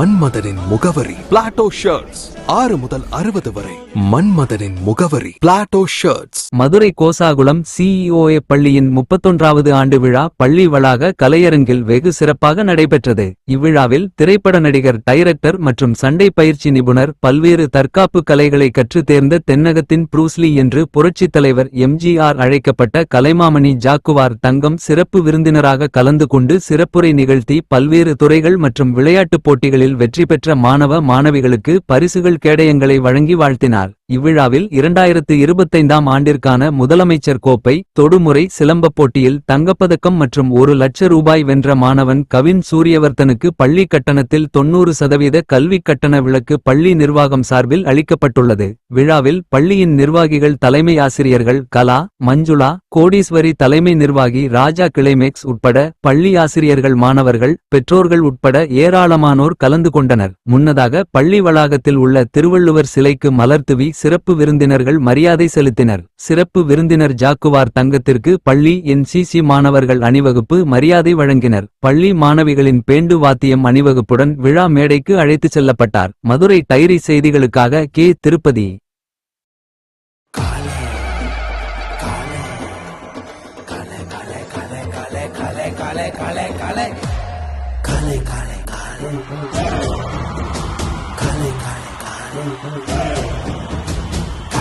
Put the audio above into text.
மன்மதனின் முகவரி Plato shirts ஆறு முதல் அறுபது வரை மன்மதனின் முகவரி Plato shirts Madurai Kosakulam CEOA பள்ளியின் முப்பத்தொன்றாவது ஆண்டு விழா பள்ளி வளாக கலையரங்கில் வெகு சிறப்பாக நடைபெற்றது. இவ்விழாவில் திரைப்பட நடிகர் டைரக்டர் மற்றும் சண்டை பயிற்சி நிபுணர் பல்வேறு தற்காப்பு கலைகளை கற்றுத் தேர்ந்த தென்னகத்தின் புரூஸ்லி என்று புரட்சித் தலைவர் எம்ஜிஆர் அழைக்கப்பட்ட கலைமாமணி ஜாக்குவார் தங்கம் சிறப்பு விருந்தினராக கலந்து கொண்டு சிறப்புரை நிகழ்த்தி பல்வேறு துறைகள் மற்றும் விளையாட்டுப் போட்டிகளில் வெற்றி பெற்ற மாணவ மாணவிகளுக்கு பரிசுகள் கேடயங்களை வழங்கி வாழ்த்தினார். இவ்விழாவில் இரண்டாயிரத்து இருபத்தைந்தாம் ஆண்டிற்கான முதலமைச்சர் கோப்பை தொடுமுறை சிலம்பப் போட்டியில் தங்கப்பதக்கம் மற்றும் ஒரு லட்ச ரூபாய் வென்ற மாணவன் கவின் சூரியவர்த்தனுக்கு பள்ளி கட்டணத்தில் தொன்னூறு சதவீத கல்விக் கட்டண விளக்கு பள்ளி நிர்வாகம் சார்பில் அளிக்கப்பட்டுள்ளது. விழாவில் பள்ளியின் நிர்வாகிகள் தலைமை ஆசிரியர்கள் கலா மஞ்சுளா கோடீஸ்வரி தலைமை நிர்வாகி ராஜா கிளைமேக்ஸ் உட்பட பள்ளி ஆசிரியர்கள் மாணவர்கள் பெற்றோர்கள் உட்பட ஏராளமானோர் கலந்து கொண்டனர். முன்னதாக பள்ளி வளாகத்தில் உள்ள திருவள்ளுவர் சிலைக்கு மலர்த்துவி சிறப்பு விருந்தினர்கள் மரியாதை செலுத்தினர். சிறப்பு விருந்தினர் ஜாக்குவார் தங்கத்திற்கு பள்ளி என்சிசி மாணவர்கள் அணிவகுப்பு மரியாதை வழங்கினர். பள்ளி மாணவிகளின் பேண்டு வாத்தியம் அணிவகுப்புடன் விழா மேடைக்கு அழைத்துச் செல்லப்பட்டார். மதுரை டைரி செய்திகளுக்காக கே. திருப்பதி.